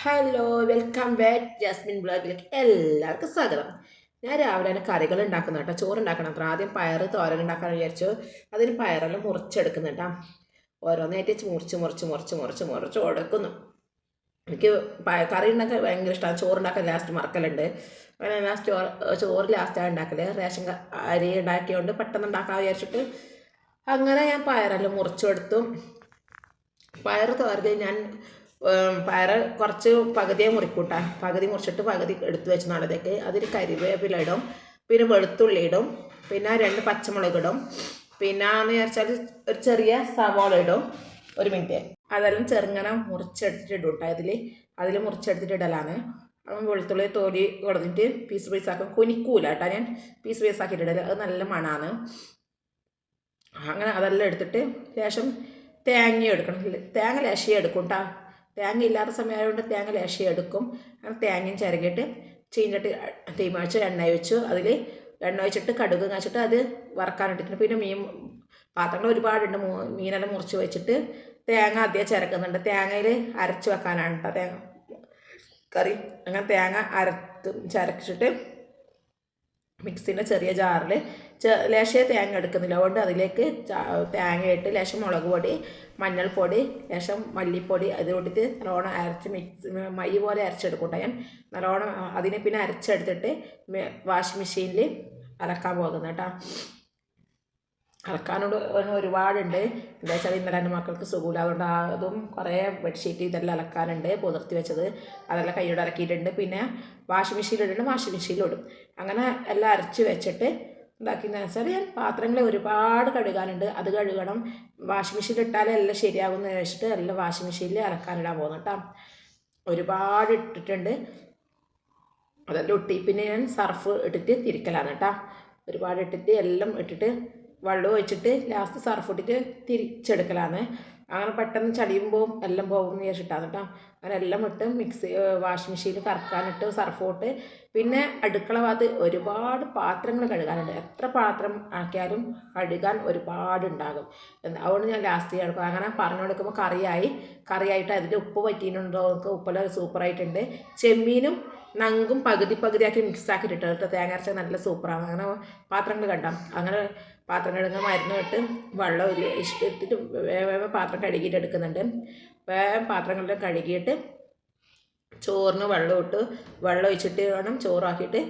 Hello welcome back Jasmine ബ്ലോഗിലേക്ക് എല്ലാവർക്കും സ്വാഗതം. ഞാൻ രാവിലെ തന്നെ കറികൾ ഉണ്ടാക്കുന്ന കേട്ടോ. ചോറ് ഉണ്ടാക്കണം അപ്പോൾ ആദ്യം പയർ തോരൻ ഉണ്ടാക്കാൻ വിചാരിച്ചു. അതിന് പയറെല്ലാം മുറിച്ചെടുക്കുന്നുണ്ടാ ഓരോന്നേറ്റ് മുറിച്ച് മുറിച്ച് മുറിച്ച് മുറിച്ച് മുറിച്ച് കൊടുക്കുന്നു. എനിക്ക് കറി ഉണ്ടാക്കാൻ ഭയങ്കര ഇഷ്ടമാണ്. ചോറ് ഉണ്ടാക്കാൻ ലാസ്റ്റ് മറക്കലുണ്ട്. അങ്ങനെ ലാസ്റ്റ് ചോറ് ലാസ്റ്റാണ് ഉണ്ടാക്കൽ. റേഷൻ അരി ഉണ്ടാക്കിയതുകൊണ്ട് പെട്ടെന്ന് ഉണ്ടാക്കാൻ വിചാരിച്ചിട്ട് അങ്ങനെ ഞാൻ പയറെല്ലാം മുറിച്ചെടുത്തു. പയർ തോരൽ ഞാൻ പയർ കുറച്ച് പകുതിയെ മുറിക്കൂട്ടാ. പകുതി മുറിച്ചിട്ട് പകുതി എടുത്തു വെച്ച് നടത്തേക്ക് അതിൽ കരിവേപ്പില ഇടും. പിന്നെ വെളുത്തുള്ളി ഇടും. പിന്നെ രണ്ട് പച്ചമുളക് ഇടും. പിന്നെ എന്ന് വിചാരിച്ചാൽ ഒരു ചെറിയ സവാള ഇടും. ഒരു മിനിറ്റ്. അതെല്ലാം ചെറുങ്ങനെ മുറിച്ചെടുത്തിട്ട് ഇടും കേട്ടോ അതിൽ അതിൽ മുറിച്ചെടുത്തിട്ട് ഇടലാണ്. വെളുത്തുള്ളി തോലി കൊടുത്തിട്ട് പീസ് പീസ് ആക്കും. കുനിക്കൂല കേട്ടോ ഞാൻ. പീസ് പീസ് ആക്കിയിട്ട് ഇടൽ. അത് നല്ല മണാണ്. അങ്ങനെ അതെല്ലാം എടുത്തിട്ട് ലേശം തേങ്ങ എടുക്കണം. തേങ്ങ ലേശം എടുക്കും കേട്ടോ. തേങ്ങ ഇല്ലാത്ത സമയമായതുകൊണ്ട് തേങ്ങ ലേശം എടുക്കും. അങ്ങനെ തേങ്ങയും ചിരകിയിട്ട് ചീഞ്ഞിട്ട് തീമ എണ്ണ വെച്ചു. അതിൽ എണ്ണ വെച്ചിട്ട് കടുക് കാച്ചിട്ട് അത് വറക്കാനിട്ടിട്ട് പിന്നെ മീൻ പാത്രങ്ങൾ ഒരുപാടുണ്ട്. മീനെല്ലാം മുറിച്ച് വെച്ചിട്ട് തേങ്ങ അധികം ചിരക്കുന്നുണ്ട്. തേങ്ങയിൽ അരച്ച് വെക്കാനാണ് കേട്ടോ തേങ്ങ കറി. അങ്ങനെ തേങ്ങ അരത്ത് ചരച്ചിട്ട് മിക്സിന്റെ ചെറിയ ജാറിൽ ലേശം തേങ്ങ എടുക്കുന്നില്ല. അതുകൊണ്ട് അതിലേക്ക് തേങ്ങയിട്ട് ലേശം മുളക് പൊടി മഞ്ഞൾപ്പൊടി ലേശം മല്ലിപ്പൊടി അത് കൂട്ടിയിട്ട് നല്ലോണം അരച്ച് മിക്സ് മൈ പോലെ അരച്ചെടുക്കും കേട്ടോ ഞാൻ നല്ലോണം അതിനെ പിന്നെ അരച്ചെടുത്തിട്ട് വാഷിംഗ് മെഷീനിൽ അലക്കാൻ പോകുന്നു കേട്ടോ അലക്കാനോട് ഒരുപാടുണ്ട്. എന്താ വെച്ചാൽ ഇന്നലെ എന്റെ മക്കൾക്ക് സുഖമില്ല. അതുകൊണ്ട് അതും കുറേ ബെഡ്ഷീറ്റ് ഇതെല്ലാം അലക്കാനുണ്ട് പുതിർത്തി വെച്ചത്. അതെല്ലാം കൈയോട് അലക്കിയിട്ടുണ്ട് പിന്നെ വാഷിംഗ് മെഷീനിലിടുന്നുണ്ട് വാഷിംഗ് മെഷീനിലിടും അങ്ങനെ എല്ലാം അരച്ച് വെച്ചിട്ട് എന്താക്കിയെന്ന് വെച്ചാൽ ഞാൻ പാത്രങ്ങൾ ഒരുപാട് കഴുകാനുണ്ട്. അത് കഴുകണം. വാഷിംഗ് മെഷീനിൽ ഇട്ടാലേ എല്ലാം ശരിയാകും എന്ന് വെച്ചിട്ട് എല്ലാം വാഷിംഗ് മെഷീനിൽ അലക്കാനിടാൻ പോകുന്നു കേട്ടോ. ഒരുപാട് ഇട്ടിട്ടുണ്ട്. അതെല്ലാം ഇട്ടി. പിന്നെ ഞാൻ സർഫ് ഇട്ടിട്ട് തിരിക്കലാണ് കേട്ടോ. ഒരുപാട് ഇട്ടിട്ട് എല്ലാം ഇട്ടിട്ട് വെള്ളം ഒഴിച്ചിട്ട് ലാസ്റ്റ് സർഫ് ഇട്ടിട്ട് തിരിച്ചെടുക്കലാണ്. അങ്ങനെ പെട്ടെന്ന് ചളിയുമ്പോൾ എല്ലാം പോകുമെന്ന് വിചാരിച്ചിട്ടാണ് കേട്ടോ. അങ്ങനെ എല്ലാം ഇട്ട് മിക്സി വാഷിംഗ് മെഷീനിൽ കറക്കാനിട്ട് സർഫ് ഇട്ട്. പിന്നെ അടുക്കള ഭാഗത്ത് ഒരുപാട് പാത്രങ്ങൾ കഴുകാനുണ്ട്. എത്ര പാത്രം ആക്കിയാലും കഴുകാൻ ഒരുപാട് ഉണ്ടാകും എന്ന് അതുകൊണ്ട് ഞാൻ ലാസ്റ്റ് എടുക്കും. അങ്ങനെ പറഞ്ഞു കൊടുക്കുമ്പോൾ കറിയായി. കറിയായിട്ട് അതിന്റെ ഉപ്പ് പറ്റിയിട്ടുണ്ടോ നമുക്ക് ഉപ്പെല്ലാം സൂപ്പറായിട്ടുണ്ട് ചെമ്മീനും നങ്കും പകുതി പകുതിയാക്കി മിക്സ് ആക്കിയിട്ട് തേങ്ങ അരച്ച നല്ല സൂപ്പറാണ് അങ്ങനെ പാത്രങ്ങൾ കണ്ടാം. അങ്ങനെ പാത്രം കഴുകുന്ന മരുന്ന് ഇട്ട് വെള്ളം ഇല്ല ഇഷ്ടത്തിട്ട് വേഗം പാത്രം കഴുകിയിട്ട് എടുക്കുന്നുണ്ട്. വേഗം പാത്രങ്ങളെല്ലാം കഴുകിയിട്ട് ചോറിന് വെള്ളം ഇട്ട് വെള്ളം ഒഴിച്ചിട്ട് വേണം ചോറാക്കിയിട്ട്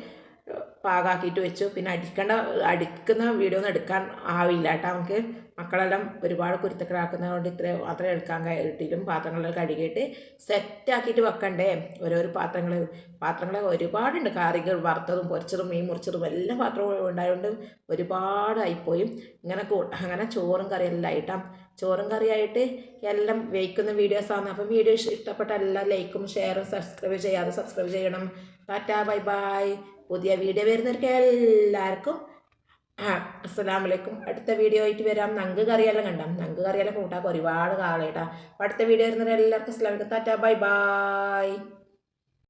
പാകാക്കിയിട്ട് വെച്ചു. പിന്നെ അടിക്കേണ്ട അടിക്കുന്ന വീഡിയോ ഒന്നും എടുക്കാൻ ആവില്ല കേട്ടോ നമുക്ക്. മക്കളെല്ലാം ഒരുപാട് കുരുത്തക്കളാക്കുന്നത് കൊണ്ട് ഇത്ര മാത്രമേ എടുക്കാൻ കഴിയും പാത്രങ്ങളെല്ലാം കഴുകിയിട്ട് സെറ്റാക്കിയിട്ട് വെക്കണ്ടേ? ഓരോരോ പാത്രങ്ങൾ പാത്രങ്ങൾ ഒരുപാടുണ്ട്. കറികൾ വറുത്തതും പൊരിച്ചതും മീൻ മുറിച്ചതും എല്ലാ പാത്രവും ഉണ്ടായതുകൊണ്ട് ഒരുപാടായിപ്പോയി. ഇങ്ങനെ അങ്ങനെ ചോറും കറിയും എല്ലാം ആയിട്ടാം. ചോറും കറിയായിട്ട് എല്ലാം വെയ്ക്കുന്ന വീഡിയോസാണ് അപ്പം വീഡിയോ ഇഷ്ടപ്പെട്ട എല്ലാം ലൈക്കും ഷെയറും സബ്സ്ക്രൈബ് ചെയ്യാതെ സബ്സ്ക്രൈബ് ചെയ്യണം. Tata bye bye. പുതിയ വീഡിയോ വരുന്നവർക്ക് എല്ലാവർക്കും ആ അസ്സലാം വലൈക്കും അടുത്ത വീഡിയോ ആയിട്ട് വരാം. നങ്ക് കറിയെല്ലാം കണ്ടാം. നങ്ക് കറിയെല്ലാം കൂട്ടാക്കും ഒരുപാട് കാളേട്ടാ അടുത്ത വീഡിയോ വരുന്നവർ എല്ലാവർക്കും അസ്സലാം വലൈക്കും ടാറ്റാ ബൈ ബൈ.